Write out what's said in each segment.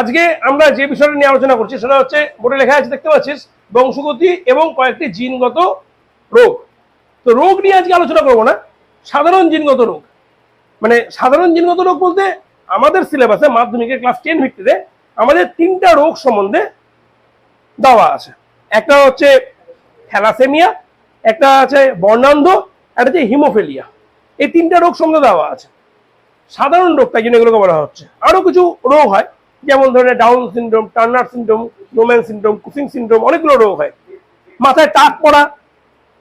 আজকে আমরা যে বিষয়টা নিয়ে আলোচনা করছি সেটা হচ্ছে, বোর্ডে লেখা আছে, দেখতে পাচ্ছিস, বংশগতি এবং কয়েকটি জিনগত রোগ। তো রোগ নিয়ে আজকে আলোচনা করব না, সাধারণ জিনগত রোগ। মানে সাধারণ জিনগত রোগ বলতে আমাদের সিলেবাসে মাধ্যমিকের ক্লাস টেন ভিত্তিতে আমাদের তিনটা রোগ সম্বন্ধে দেওয়া আছে। একটা হচ্ছে থ্যালাসেমিয়া, একটা আছে বর্ণান্ধ একটা হচ্ছে হিমোফেলিয়া। এই তিনটা রোগ সম্বন্ধে দেওয়া আছে। সাধারণ রোগ, তাই জন্য এগুলোকে বলা হচ্ছে। আরও কিছু রোগ হয় যেমন ধরনের Down syndrome Turner syndrome Noonan syndrome Cushing syndrome অনেকগুলো রোগ হয়। মাথায় টাক পড়া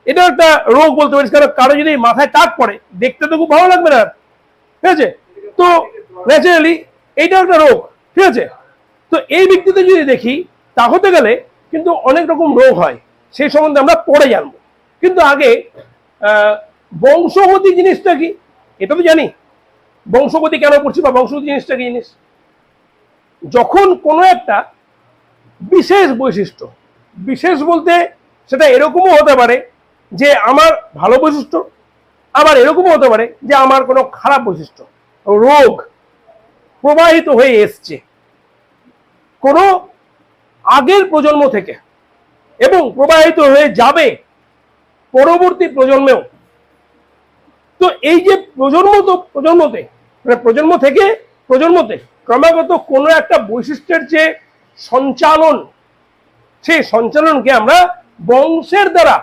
এটাও একটা রোগ বলতে পারিস, কারণ কারও যদি মাথায় টাক পড়ে, দেখতে তো খুব ভালো লাগবে না। ঠিক আছে? তো ন্যাচারালি এইটাও একটা রোগ, ঠিক আছে? তো এই ব্যক্তিতে যদি দেখি, তা হতে গেলে কিন্তু অনেক রকম রোগ হয়। সেই সম্বন্ধে আমরা পরে জানব। কিন্তু আগে বংশগতি জিনিসটা কি? এটা তো জানি। বংশগতি কেন করছি বা বংশগতি জিনিসটা কি জিনিস? যখন কোনো একটা বিশেষ বৈশিষ্ট্য, বিশেষ বলতে সেটা এরকমও হতে পারে যে আমার ভালো বৈশিষ্ট্য, আবার এরকমও হতে পারে যে আমার কোনো খারাপ বৈশিষ্ট্য, রোগ প্রবাহিত হয়ে এসছে। কোনো আগের প্রজন্ম থেকে এবং প্রবাহিত হয়ে যাবে পরবর্তী প্রজন্মেও। তো এই যে প্রজন্ম তো প্রজন্মতে মানে প্রজন্ম থেকে প্রজন্মতে ক্রমাগত কোনো একটা বৈশিষ্ট্যের যে সঞ্চালন, সেই সঞ্চালনকে আমরা বংশের দ্বারা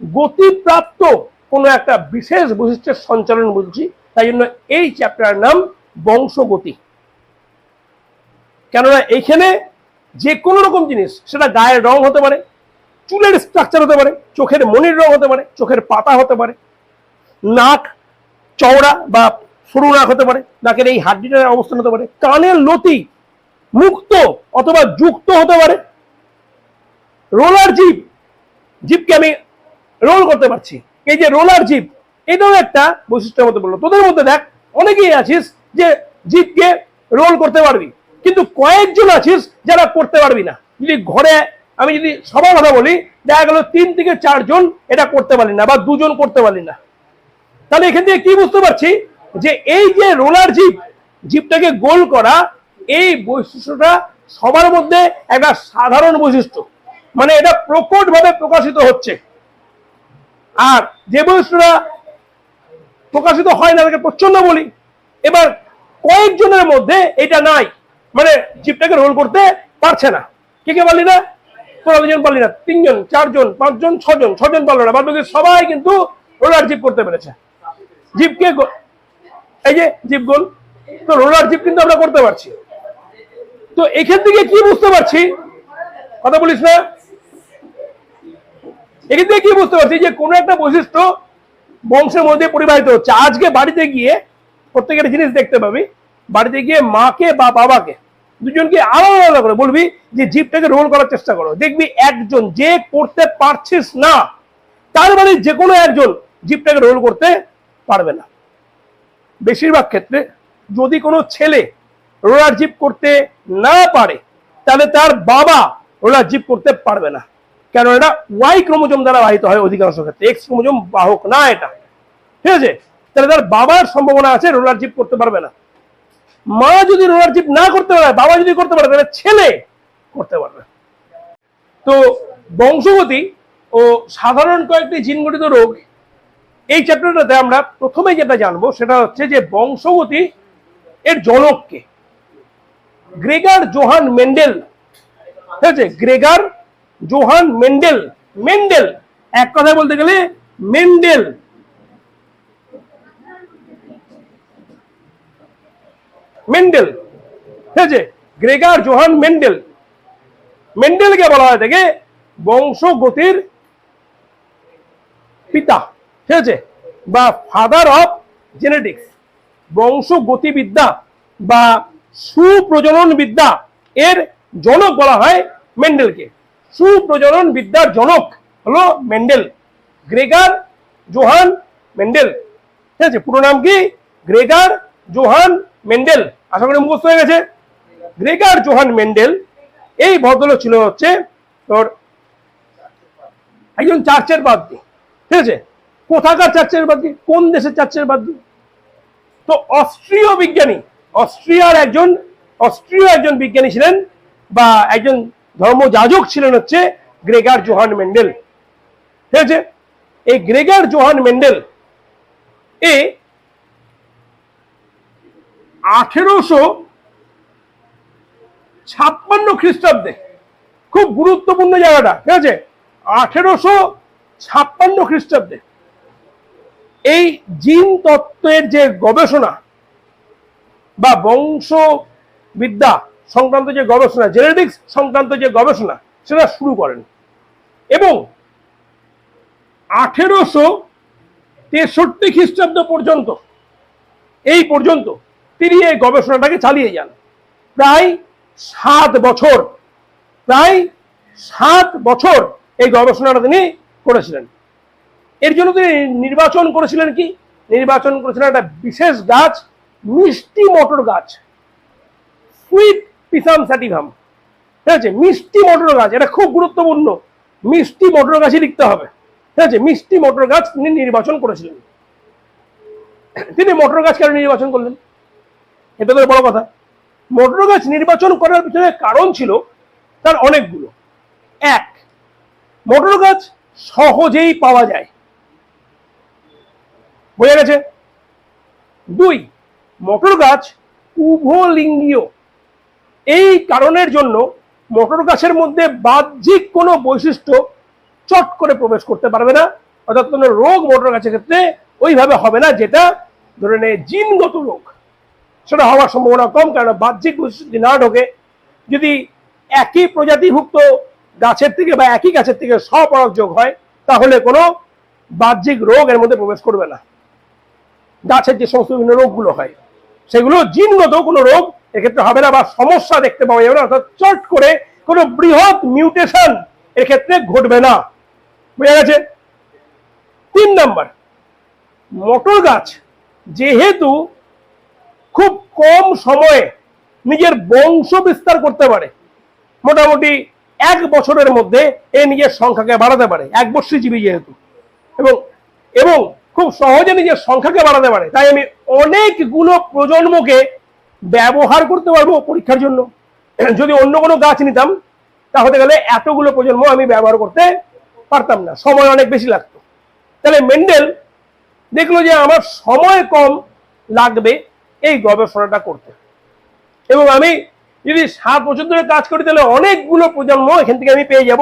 গতিপ্রাপ্ত কোনো একটা বিশেষ বৈশিষ্ট্যের সঞ্চালন বলছি। তাই জন্য এই চ্যাপ্টারের নাম বংশগতি। কেননা এইখানে যে কোনো রকম জিনিস, সেটা গায়ের রং হতে পারে, চুলের স্ট্রাকচার হতে পারে, চোখের মনির রং হতে পারে, চোখের পাতা হতে পারে, নাক, চওড়া বা সরু নাক হতে পারে, নাকের এই হাড্ডিটার অবস্থান হতে পারে, কানের লতি মুক্ত অথবা যুক্ত হতে পারে। রোলার জিপ, জিপকে আমি রোল করতে পারছি। এই যে রোলার জিপ, এটাও একটা বৈশিষ্ট্যের মধ্যে বলল তোদের মধ্যে দেখ, অনেকেই আছিস যে জিপকে রোল করতে পারবি, কিন্তু কয়েকজন আছিস যারা করতে পারবি না। যদি ঘরে, আমি যদি সবার কথা বলি, দেখা গেল তিন থেকে চারজন এটা করতে পারি না বা দুজন করতে পারি না। তাহলে এখান থেকে কি বুঝতে পারছি? যে এই যে রোলার জিপ, জিপটাকে গোল করা, এই বৈশিষ্ট্যটা সবার মধ্যে একটা সাধারণ বৈশিষ্ট্য। মানে এটা প্রকট ভাবে প্রকাশিত হচ্ছে। আর যে বৈশিষ্ট্যটা প্রকাশিত হয় না, তাকে প্রচ্ছন্ন বলি। এবার কয়েকজনের মধ্যে এটা নাই। মানে জিপটাকে রোল করতে পারছে না। কে কে পারলি না? তোরা দুজন পারলি না। তিনজন, চারজন, পাঁচজন, ছজন ছজন পারল না। বাদ সবাই কিন্তু রোলার জিপ করতে পেরেছে। জিপকে এই যে জিপ গোল, তো রোলার জিপ কিন্তু আমরা করতে পারছি। তো এখান থেকে কি বুঝতে পারছি? কথা বলিস না? এখান থেকে কি বুঝতে পারছি যে কোনো একটা বৈশিষ্ট্য বংশের মধ্যে পরিবাহিত হচ্ছে। আজকে বাড়িতে গিয়ে প্রত্যেকের জিনিস দেখতে পাবি। বাড়িতে গিয়ে মাকে বা বাবাকে দুজনকে আলাদা আলাদা করে বলবি যে জিপটাকে রোল করার চেষ্টা করো। দেখবি একজন যে করতে পারছিস না, তার মানে যে কোনো একজন জিপটাকে রোল করতে পারবে না। বেশিরভাগ ক্ষেত্রে যদি কোনো ছেলে রোলার জিপ করতে না পারে, তাহলে তার বাবা রোলার জিপ করতে পারবে না। কেন এটা ওয়াই ক্রোমোজোম দ্বারা বাহিত হয় অধিকাংশ ক্ষেত্রে, এক্স ক্রোমোজোম বাহক না এটা। ঠিক আছে? তাহলে তার বাবার সম্ভাবনা আছে রোলার জিপ করতে পারবে না। মা যদি রোলার জিপ না করতে পারে, বাবা যদি করতে পারে, তাহলে ছেলে করতে পারবে। তো বংশগতি ও সাধারণ কয়েকটি জিনগঠিত রোগ এই চ্যাপ্টারটাতে আমরা প্রথমে যেটা জানব সেটা হচ্ছে যে বংশগতি এর জনককে। গ্রেগার জোহান মেন্ডেল, ঠিক আছে? গ্রেগার জোহান মেন্ডেল মেন্ডেল, এক কথায় বলতে গেলে মেন্ডেল। মেন্ডেল, ঠিক আছে? Gregor Johann Mendel. মেন্ডেলকে বলা হয় থেকে বংশগতির পিতা। ঠিক আছে? বা ফাদার অফ জেনেটিক্স বংশগতিবিদ্যা বা সুপ্রজনন বিদ্যা এর জনক বলা হয় মেন্ডেলকে। সুপ্রজনন বিদ্যার জনক হলো মেন্ডেল, গ্রেগার জোহান মেন্ডেল। ঠিক আছে? পুরো নাম কি? Gregor Johann Mendel. আশা করি মুখস্থ হয়ে গেছে। গ্রেগার জোহান মেন্ডেল, এই ভদ্রলোক ছিল হচ্ছে তোর একজন চার্চের বাদ্যি ঠিক আছে? কোথাকার চার্চের বাদ্যি কোন দেশের চার্চের বাদ্যি তো অস্ট্রীয় বিজ্ঞানী, অস্ট্রিয়ার একজন, অস্ট্রীয় একজন বিজ্ঞানী ছিলেন বা একজন ধর্মযাজক ছিলেন হচ্ছে গ্রেগার জোহান মেন্ডেল। ঠিক আছে? এই গ্রেগার জোহান মেন্ডেল এ আঠেরোশো ছাপ্পান্ন খ্রিস্টাব্দে, খুব গুরুত্বপূর্ণ জায়গাটা, ঠিক আছে? আঠেরোশো ছাপ্পান্ন খ্রিস্টাব্দে এই জিন তত্ত্বের যে গবেষণা বা বংশবিদ্যা সংক্রান্ত যে গবেষণা জেনেটিক্স সংক্রান্ত যে গবেষণা, সেটা শুরু করেন। এবং আঠেরোশো তেষট্টি খ্রিস্টাব্দ পর্যন্ত, এই পর্যন্ত তিনি এই গবেষণাটাকে চালিয়ে যান। প্রায় সাত বছর, প্রায় সাত বছর এই গবেষণাটা তিনি করেছিলেন। এর জন্য তিনি নির্বাচন করেছিলেন কি? নির্বাচন করেছিলেন একটা বিশেষ গাছ, মিষ্টি মটর গাছ। সুইট পিসাম স্যাটিভাম ঠিক আছে? মিষ্টি মটর গাছ, এটা খুব গুরুত্বপূর্ণ। মিষ্টি মটর গাছই লিখতে হবে। ঠিক আছে? মিষ্টি মটর গাছ তিনি নির্বাচন করেছিলেন। তিনি মটর গাছ কেন নির্বাচন করলেন? এটা তো বড় কথা। মটর গাছ নির্বাচন করার পিছনে কারণ ছিল তার অনেকগুলো। এক, মটর গাছ সহজেই পাওয়া যায়। বোঝা গেছে? দুই, মটর গাছ উভলিঙ্গীয়। এই কারণের জন্য মটর গাছের মধ্যে বাহ্যিক কোনো বৈশিষ্ট্য চট করে প্রবেশ করতে পারবে না। অর্থাৎ কোনো রোগ মটর গাছের ক্ষেত্রে ওইভাবে হবে না, যেটা ধরে নে জিনগত রোগ। সেটা হওয়ার সম্ভাবনা কম, কারণ বাহ্যিক বৈশিষ্ট্য না ঢোকে, যদি একই প্রজাতিভুক্ত গাছের থেকে বা একই গাছের থেকে স্বপরাগ যোগ হয়, তাহলে কোনো বাহ্যিক রোগ এর মধ্যে প্রবেশ করবে না। গাছের যে সমস্ত বিভিন্ন রোগগুলো হয়, সেগুলো জিনগত কোনো রোগ এক্ষেত্রে হবে না বা সমস্যা দেখতে পাওয়া যাবে না, অর্থাৎ চট করে কোনো বৃহৎ মিউটেশন এক্ষেত্রে ঘটবে না। বোঝা গেছে? তিন নাম্বার, মটর গাছ যেহেতু খুব কম সময়ে নিজের বংশ বিস্তার করতে পারে, মোটামুটি এক বছরের মধ্যে এ নিজের সংখ্যাকে বাড়াতে পারে, এক বর্ষজীবী যেহেতু। এবং এবং খুব সহজে নিজের সংখ্যাকে বাড়াতে পারে। তাই আমি অনেকগুলো প্রজন্মকে ব্যবহার করতে পারব পরীক্ষার জন্য। যদি অন্য কোনো গাছ নিতাম, তাহলে গেলে এতগুলো প্রজন্ম আমি ব্যবহার করতে পারতাম না। সময় অনেক বেশি লাগতো। তাহলে মেন্ডেল দেখল যে আমার সময় কম লাগবে এই গবেষণাটা করতে। এবং আমি যদি সাত বছর ধরে কাজ করি, তাহলে অনেকগুলো প্রজন্ম এখান থেকে আমি পেয়ে যাব।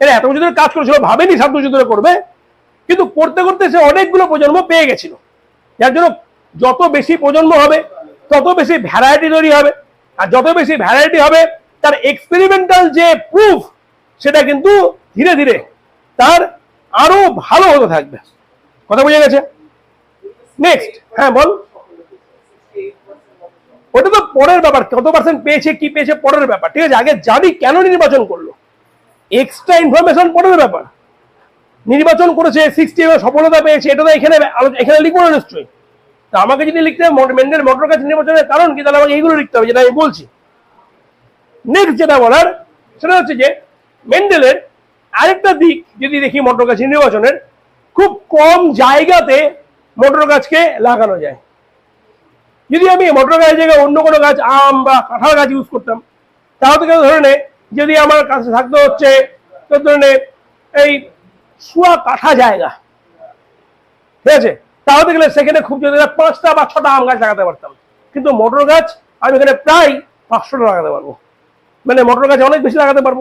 এরা এত বছর ধরে কাজ করেছিল, ভাবেনি সাত বছর ধরে করবে। কিন্তু করতে করতে সে অনেকগুলো প্রজন্ম পেয়ে গেছিল। যার জন্য যত বেশি প্রজন্ম হবে, তত বেশি ভ্যারাইটি তৈরি হবে। আর যত বেশি ভ্যারাইটি হবে, তার এক্সপেরিমেন্টাল যে প্রুফ সেটা কিন্তু ধীরে ধীরে তার আরও ভালো হতে থাকবে। কথা বোঝা গেছে? নেক্সট হ্যাঁ বল। ওটা তো পরের ব্যাপার, কত পার্সেন্ট পেয়েছে, কি পেয়েছে, পরের ব্যাপার। ঠিক আছে, আগে জানি কেন নির্বাচন করল। এক্সট্রা ইনফরমেশন পরের ব্যাপার। নির্বাচন করেছে সিক্সটি সফলতা পেয়েছে, এটা তো এখানে এখানে লিখব না নিশ্চয়ই? তা আমাকে যদি লিখতে হয় মেন্ডেল মোটর গাছ নির্বাচনের কারণ কি, তাহলে আমাকে এইগুলো লিখতে হবে, যেটা আমি বলছি। নেক্সট যেটা বলার, সেটা হচ্ছে যে, মেন্ডেলের আরেকটা দিক যদি দেখি মোটর গাছ নির্বাচনের, খুব কম জায়গাতে মোটর গাছকে লাগানো যায়। যদি আমি মোটর গাছের জায়গায় অন্য কোনো গাছ, আম বা কাঁঠাল গাছ ইউজ করতাম, তাহলে কেউ ধরে নে যদি আমার কাছে থাকতে হচ্ছে কেউ ধরে এই শুয়া কাঠা জায়গা। ঠিক আছে? তাহলে গেলে সেখানে খুব যদি পাঁচটা বা ছটা আম গাছ লাগাতে পারতাম। কিন্তু মোটর গাছ আমি এখানে প্রায় পাঁচশোটা লাগাতে পারব। মানে মোটর গাছ অনেক বেশি লাগাতে পারব।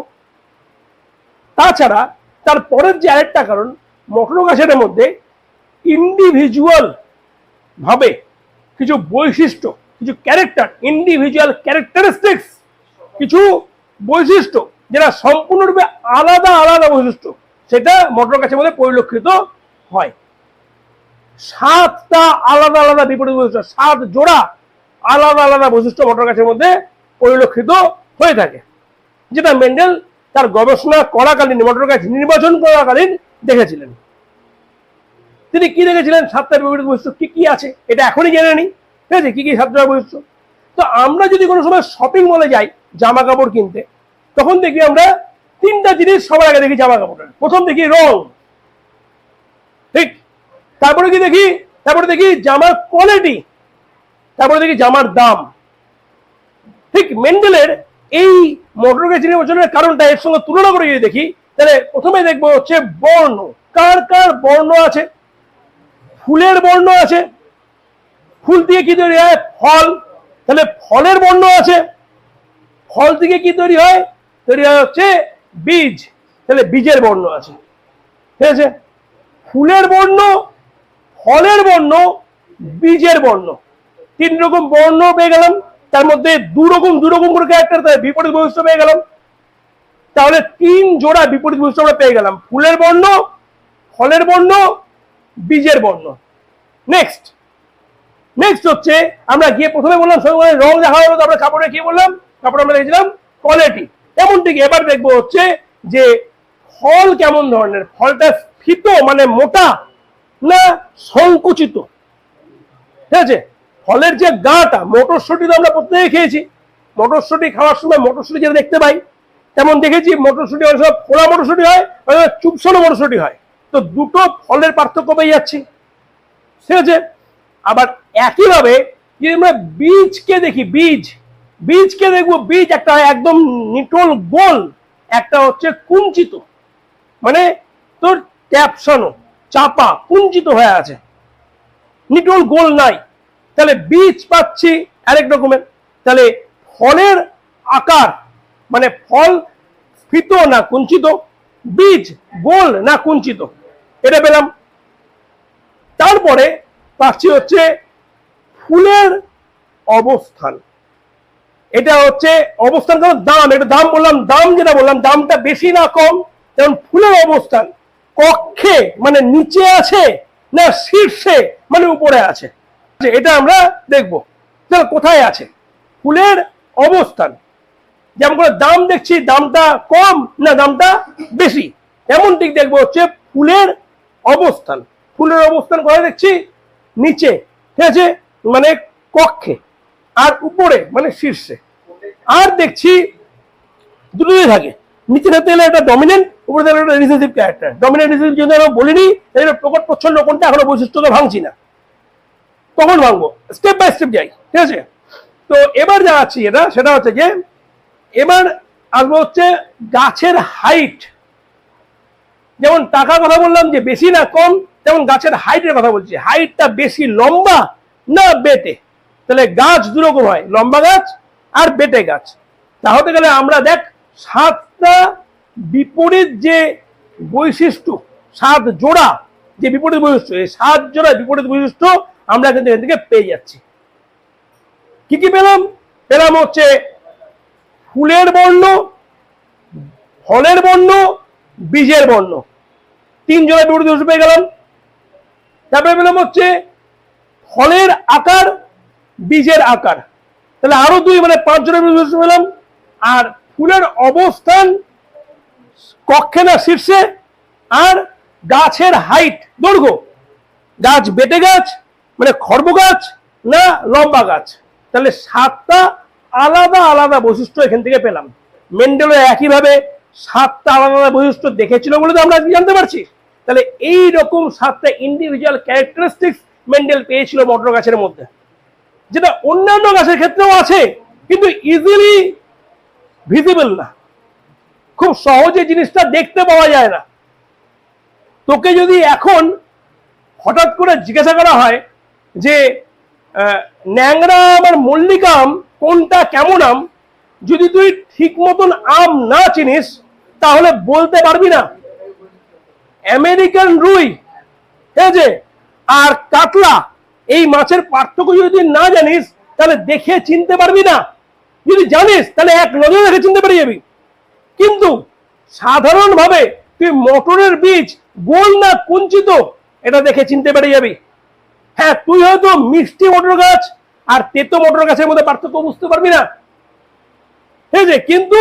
তাছাড়া তার পরের যে আরেকটা কারণ, মোটর গাছের মধ্যে ইন্ডিভিজুয়াল ভাবে কিছু বৈশিষ্ট্য, কিছু ক্যারেক্টার ইন্ডিভিজুয়াল ক্যারেক্টারিস্টিক্স কিছু বৈশিষ্ট্য, যেটা সম্পূর্ণরূপে আলাদা আলাদা বৈশিষ্ট্য। সেটা মোটর গাছের মধ্যে পরিলক্ষিত হয়। সাতটা আলাদা আলাদা বিপরীত বৈশিষ্ট্য, সাত জোড়া আলাদা আলাদা বৈশিষ্ট্য মোটর গাছের মধ্যে পরিলক্ষিত হয়ে থাকে। যেটা মেন্ডেল তার গবেষণা করাকালীন, মোটর গাছ নির্বাচন করাকালীন দেখেছিলেন। তিনি কি দেখেছিলেন? সাতটা বিপরীত বৈশিষ্ট্য কি কি আছে? এটা এখনই জেনে নিই ঠিক আছে? কি কি সাতটা বৈশিষ্ট্য? তো আমরা যদি কোনো সময় শপিং মলে যাই জামা কাপড় কিনতে, তখন দেখি আমরা তিনটা জিনিস সবার আগে দেখি জামা কাপড়ের। প্রথম দেখি রং। ঠিক? তারপরে কি দেখি? তারপরে দেখি জামার কোয়ালিটি তারপরে দেখি জামার দাম। ঠিক? মেন্ডেলের এই মোটর গাছ নির্বাচনের কারণটা এর সঙ্গে তুলনা করে যদি দেখি, তাহলে প্রথমে দেখব হচ্ছে বর্ণ। কার কার বর্ণ আছে? ফুলের বর্ণ আছে? ফুল দিয়ে কি তৈরি হয়? ফল। তাহলে ফলের বর্ণ আছে। ফল থেকে কি তৈরি হয়? তৈরি হয় হচ্ছে বীজ, তাহলে বীজের বর্ণ আছে। ঠিক আছে? ফুলের বর্ণ, ফলের বর্ণ, বীজের বর্ণ। তিন রকম বর্ণ পেয়ে গেলাম, তার মধ্যে দু রকম দু রকম করে ক্যারেক্টার তার বিপরীত বৈশিষ্ট্য পেয়ে গেলাম। তাহলে তিন জোড়া বিপরীত বৈশিষ্ট্য আমরা পেয়ে গেলাম। ফুলের বর্ণ, ফলের বর্ণ, বীজের বর্ণ। নেক্সট নেক্সট হচ্ছে, আমরা গিয়ে প্রথমে বললাম রং দেখা হলো তারপরে কাপড়ে কি বললাম কাপড় আমরা দেখছিলাম কোয়ালিটি এমন ঠিক এবার দেখব হচ্ছে যে ফল কেমন ধরনের? ফলটা ফিত মানে মোটা না সংকুচিত? ঠিক আছে? ফলের যে গাটা, মটরশুঁটি তো আমরা প্রত্যেকে খেয়েছি। মটরশুঁটি খাওয়ার সময় মটরশুঁটি যেটা দেখতে পাই, তেমন দেখেছি মটরশুঁটি অনেক সময় ফোলা মটরশুঁটি হয়, অনেক চুপসানো মটরশুঁটি হয়। তো দুটো ফলের পার্থক্য পেয়ে যাচ্ছি। ঠিক আছে? আবার একইভাবে যদি আমরা বীজকে দেখি, বীজ বীজকে দেখব, বীজ একটা একদম নিটল গোল, একটা হচ্ছে কুঞ্চিত। মানে তোর ট্যাপসানো চাপা, কুঞ্চিত হয়ে আছে। নিটল গোল নাই। তাহলে বীজ পাচ্ছি আরেক রকমের। তাহলে ফলের আকার মানে ফল ফিত না কুঞ্চিত, বীজ গোল না কুঞ্চিত, এটা পেলাম। তারপরে পাচ্ছি হচ্ছে ফুলের অবস্থান। এটা হচ্ছে অবস্থান কারণ দাম এটা দাম বললাম, দাম যেটা বললাম, দামটা বেশি না কম যেমন ফুলের অবস্থান কক্ষে মানে নিচে আছে না শীর্ষে মানে উপরে আছে। এটা আমরা দেখব। কোথায় আছে? ফুলের অবস্থান। যেমন করে দাম দেখছি, দামটা কম না দামটা বেশি? এমন দিক দেখব হচ্ছে ফুলের অবস্থান। ফুলের অবস্থান কোথায় দেখছি? নিচে, ঠিক আছে? মানে কক্ষে। আর উপরে মানে শীর্ষে। আর দেখছি দুটোই থাকে। নিচে থাকতে গেলে একটা ডমিনেন্ট উপরে থাকলে একটা রিসেসিভ ক্যারেক্টার ডমিনেন্ট রিসেসিভ যদি আমরা বলিনি, তাহলে প্রকট প্রচ্ছন্ন কোনটা এখনও বৈশিষ্ট্য ভাঙছি না। তখন ভাঙবো। স্টেপ বাই স্টেপ যাই, ঠিক আছে? তো এবার যা আছি এটা, সেটা হচ্ছে যে, এবার আসব হচ্ছে গাছের হাইট যেমন টাকার কথা বললাম যে বেশি না কম, তেমন গাছের হাইটের কথা বলছি। হাইটটা বেশি লম্বা না বেটে? তাহলে গাছ দুরকম হয়, লম্বা গাছ আর বেটে গাছ। তা হতে গেলে আমরা দেখ, সাতটা বিপরীত যে বৈশিষ্ট্য, সাত জোড়া যে বিপরীত বৈশিষ্ট্য, এই সাত জোড়া বিপরীত বৈশিষ্ট্য আমরা কিন্তু এখান থেকে পেয়ে যাচ্ছি। কি কি পেলাম? পেলাম হচ্ছে ফুলের বর্ণ, ফলের বর্ণ, বীজের বর্ণ। তিন জোড়া বিপরীত বৈশিষ্ট্য পেয়ে গেলাম। তারপরে পেলাম হচ্ছে ফলের আকার বীজের আকার। তাহলে আরও দুই মানে পাঁচ জনের পেলাম আর ফুলের অবস্থান কক্ষে না শীর্ষে? আর গাছের হাইট দৈর্ঘ্য? গাছ বেটে গাছ মানে খর্ব গাছ না লম্বা গাছ? তাহলে সাতটা আলাদা আলাদা বৈশিষ্ট্য এখান থেকে পেলাম। মেন্ডেলও একইভাবে সাতটা আলাদা আলাদা বৈশিষ্ট্য দেখেছিল বলে তো আমরা আজকে জানতে পারছি। তাহলে এই রকম সাতটা ইন্ডিভিজুয়াল ক্যারেক্টারিস্টিক্স মেন্ডেল পেয়েছিল মটর গাছের মধ্যে। যেটা অন্যান্য গাছের ক্ষেত্রেও আছে, কিন্তু ইজিলি ভিজিবল না। খুব সহজে জিনিসটা দেখতে পাওয়া যায় না। তোকে যদি এখন হঠাৎ করে জিজ্ঞাসা করা হয় যে ন্যাংরা আমার মল্লিকা আম কোনটা কেমন আম? যদি তুই ঠিক মতন আম না চিনিস, তাহলে বলতে পারবি না। আমেরিকান রুই, ঠিক আছে? আর কাতলা এই মাছের পার্থক্য যদি না জানিস, তাহলে দেখে চিনতে পারবি না। যদি জানিস, তাহলে এক নজরে দেখে চিনতে পেরে যাবি কিন্তু সাধারণভাবে তুই মটরের বীজ, গোল না কুঞ্চিত, এটা দেখে চিনতে পেরে যাবি হ্যাঁ তুই হয়তো মিষ্টি মটর গাছ আর তেতো মটর গাছের মধ্যে পার্থক্য বুঝতে পারবি না। ঠিক আছে, কিন্তু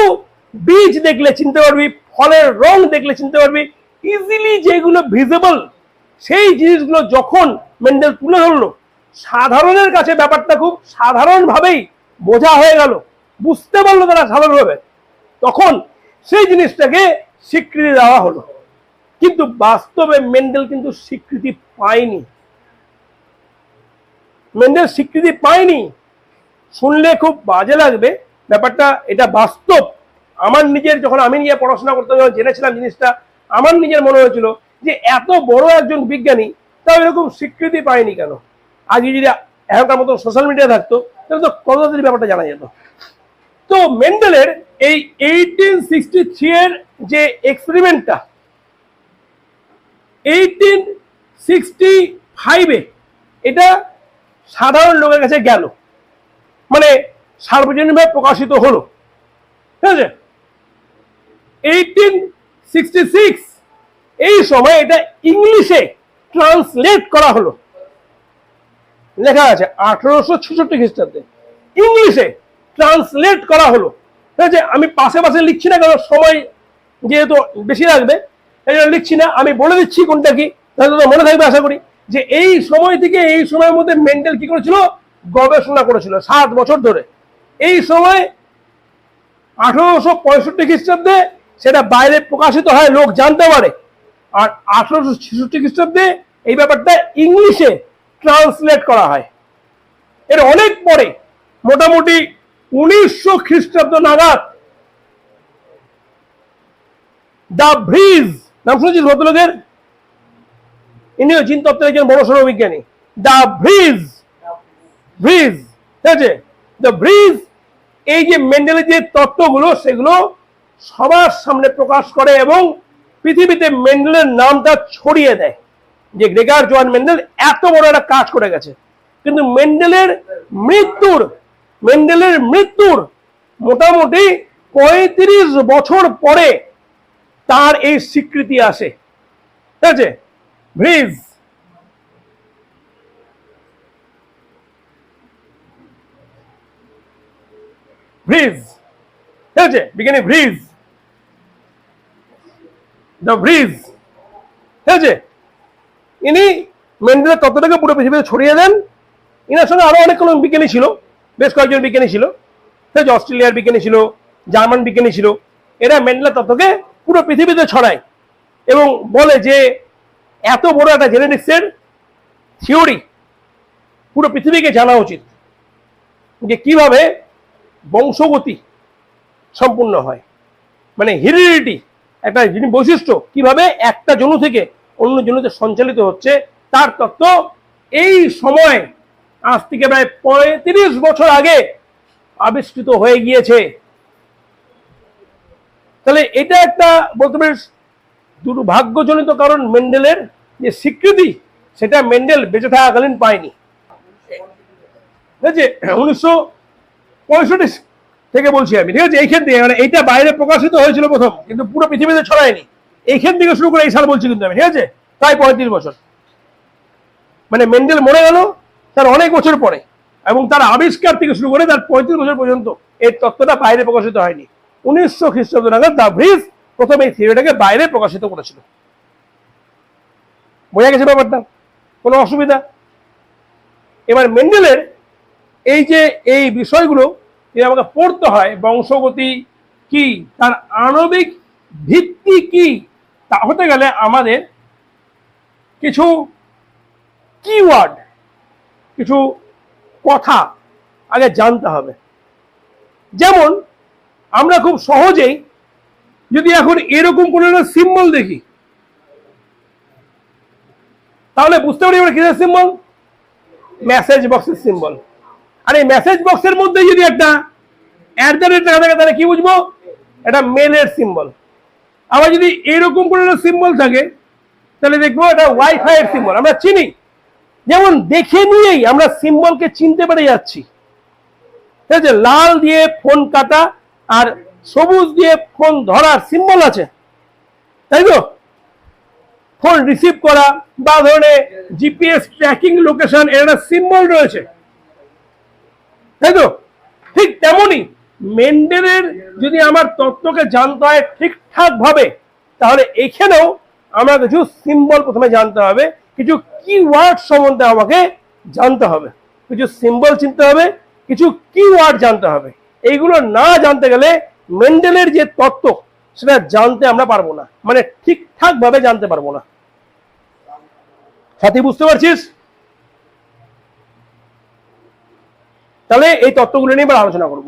বীজ দেখলে চিনতে পারবি, ফলের রং দেখলে চিনতে পারবি। ইজিলি যেগুলো ভিজিবল সেই জিনিসগুলো যখন মেন্ডেল তুলে ধরলো। সাধারণের কাছে ব্যাপারটা খুব সাধারণভাবেই বোঝা হয়ে গেল। বুঝতে পারল তারা সাধারণভাবে। তখন সেই জিনিসটাকে স্বীকৃতি দেওয়া হলো। কিন্তু বাস্তবে মেন্ডেল কিন্তু স্বীকৃতি পায়নি। মেন্ডেল স্বীকৃতি পায়নি। শুনলে খুব বাজে লাগবে। ব্যাপারটা এটা বাস্তব। আমার নিজের যখন আমি নিয়ে পড়াশোনা করতে যখন জেনেছিলাম জিনিসটা, আমার নিজের মনে হয়েছিল যে এত বড় একজন বিজ্ঞানী তাও এরকম স্বীকৃতি পায়নি কেন? আগে যদি এখনকার মতো সোশ্যাল মিডিয়া থাকতো, তাহলে তো কত ব্যাপারটা জানা যেত? তো মেন্ডেলের এই এইটিন সিক্সটি থ্রি এর যে এক্সপেরিমেন্টটা এইটিন সিক্সটি ফাইভে এটা সাধারণ লোকের কাছে গেল। মানে সার্বজনীনভাবে প্রকাশিত হলো। ঠিক আছে? এইটিন সিক্সটি সিক্স এই সময় এটা ইংলিশে ট্রান্সলেট করা হলো। লেখা আছে আঠারোশো ছেষট্টি খ্রিস্টাব্দে। ইংলিশে ট্রান্সলেট করা হলো। ঠিক আছে আমি পাশে পাশে লিখছি না কারণ সময় যেহেতু বেশি লাগবে, এই জন্য লিখছি না। আমি বলে দিচ্ছি কোনটা কি, তাহলে তো মনে থাকবে আশা করি যে এই সময় থেকে এই সময়ের মধ্যে মেন্টাল কি করেছিল? গবেষণা করেছিল, সাত বছর ধরে। এই সময় আঠারোশো পঁয়ষট্টি খ্রিস্টাব্দে সেটা বাইরে প্রকাশিত হয়, লোক জানতে পারে। আর আঠারোশো ছেষট্টি খ্রিস্টাব্দে এই ব্যাপারটা ইংলিশে ট্রান্সলেট করা হয়। এর অনেক পরে মোটামুটি উনিশশো খ্রিস্টাব্দ নাগাদ দ্য ব্রিজ, নাম শুনেছিস ভদ্রলোকের? ইনিও জিন তত্ত্বের একজন বড় সড়ো বিজ্ঞানী। দ্য ব্রিজ ব্রিজ, ঠিক আছে? দ্য ব্রিজ, এই যে মেন্ডেলের যে তত্ত্বগুলো, সেগুলো সবার সামনে প্রকাশ করে এবং পৃথিবীতে মেন্ডেলের নামটা ছড়িয়ে দেয়। যে গ্রেগার জোয়ান মেন্ডেল এত বড় একটা কাজ করে গেছে। কিন্তু মেন্ডেলের মৃত্যুর মেন্ডেলের মৃত্যুর মোটামুটি পঁয়ত্রিশ বছর পরে তার এই স্বীকৃতি আসে। ঠিক আছে? ব্রিজ ব্রিজ ঠিক আছে? বিজ্ঞানী ব্রিজ দ্য ব্রিজ ঠিক ইনি মেন্ডেলের তত্ত্বটাকে পুরো পৃথিবীতে ছড়িয়ে দেন। ইনার সঙ্গে আরও অনেক বিজ্ঞানী ছিল, বেশ কয়েকজন বিজ্ঞানী ছিল। ঠিক আছে, অস্ট্রেলিয়ার বিজ্ঞানী ছিল, জার্মান বিজ্ঞানী ছিল। এরা মেন্ডেলের তত্ত্বকে পুরো পৃথিবীতে ছড়ায় এবং বলে যে এত বড় একটা জেনেটিক্সের থিওরি পুরো পৃথিবীকে জানা উচিত যে কীভাবে বংশগতি সম্পূর্ণ হয়। মানে হিরিডিটি একটা যিনি বৈশিষ্ট্য কীভাবে একটা জনু থেকে অন্য জনুতে সঞ্চালিত হচ্ছে, তার তত্ত্ব এই সময়, আজ থেকে প্রায় পঁয়ত্রিশ বছর আগে আবিষ্কৃত হয়ে গিয়েছে। তাহলে এটা একটা বলতে পারিস দুর্ভাগ্যজনিত কারণ মেন্ডেলের, যে স্বীকৃতি, সেটা মেন্ডেল বেঁচে থাকাকালীন পায়নি। ঠিক আছে উনিশশো পঁয়ষট্টি থেকে বলছি আমি, ঠিক আছে? এইখান থেকে মানে এইটা বাইরে প্রকাশিত হয়েছিল প্রথম, কিন্তু পুরো পৃথিবীতে ছড়ায়নি। এইখান থেকে শুরু করে এই সাল বলছি কিন্তু আমি, ঠিক আছে? প্রায় পঁয়ত্রিশ বছর। মানে মেন্ডেল মরে গেল, তার অনেক বছর পরে, এবং তার আবিষ্কার থেকে শুরু করে তার পঁয়ত্রিশ বছর পর্যন্ত এই তত্ত্বটা বাইরে প্রকাশিত হয়নি। উনিশশো খ্রিস্টাব্দ নাগাদ দা ব্রিজ প্রথম এই থিওরিটাকে বাইরে প্রকাশিত করেছিল। বোঝা গেছে ব্যাপারটা? কোনো অসুবিধা? এবার মেন্ডেলের এই যে এই বিষয়গুলো আমাকে পড়তে হয়, বংশগতি কি, তার আণবিক ভিত্তি কি, তা হতে গেলে আমাদের কিছু কিওয়ার্ড কিছু কথা আগে জানতে হবে। যেমন, আমরা খুব সহজেই যদি এখন এরকম কোনো একটা সিম্বল দেখি, তাহলে বুঝতে পারি আমরা কিসের সিম্বল মেসেজ বক্সের সিম্বল আর এই মেসেজ বক্সের মধ্যে যদি একটা অ্যাট দ্য রেট থাকে, তাহলে কি বুঝব? এটা মেলের সিম্বল আবার যদি এরকম কোনো একটা সিম্বল থাকে, তাহলে দেখব এটা ওয়াইফাই এর সিম্বল আমরা চিনি। যেমন দেখে নিয়েই আমরা সিম্বলকে চিনতে পেরে যাচ্ছি। ঠিক আছে? লাল দিয়ে ফোন কাটা আর সবুজ দিয়ে ফোন ধরার সিম্বল আছে। তাই তো? ফোন রিসিভ করা বা ধরনের জিপিএস ট্র্যাকিং লোকেশন এর একটা সিম্বল রয়েছে। তাই তো? ঠিক তেমনই মেন্ডেলের যদি আমার তত্ত্বকে জানতে হয় ঠিকঠাক ভাবে তাহলে এখানেও আমার কিছু সিম্বল প্রথমে জানতে হবে, কিছু কিওয়ার্ড সম্বন্ধে আমাকে জানতে হবে। কিছু সিম্বল চিনতে হবে, কিছু কিওয়ার্ড জানতে হবে। এইগুলো না জানতে গেলে মেন্ডেলের যে তত্ত্ব, সেটা জানতে আমরা পারব না। মানে ঠিকঠাক ভাবে জানতে পারব না। সাথী, বুঝতে পারছিস? তাহলে এই তত্ত্বগুলো নিয়ে এবার আলোচনা করব।